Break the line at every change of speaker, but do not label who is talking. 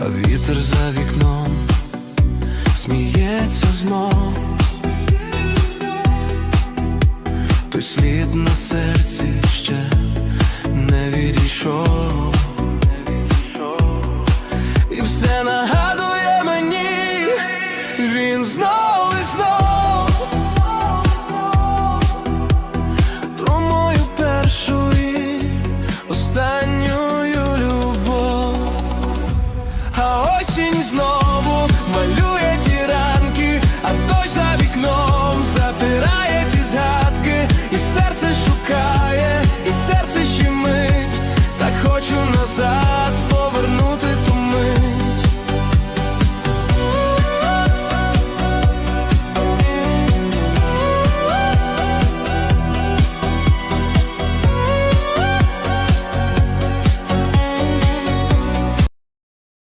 А Вітер за вікном сміється знов, той слід на серці ще не відійшов, і все нагадує мені, він знов. і знову малює.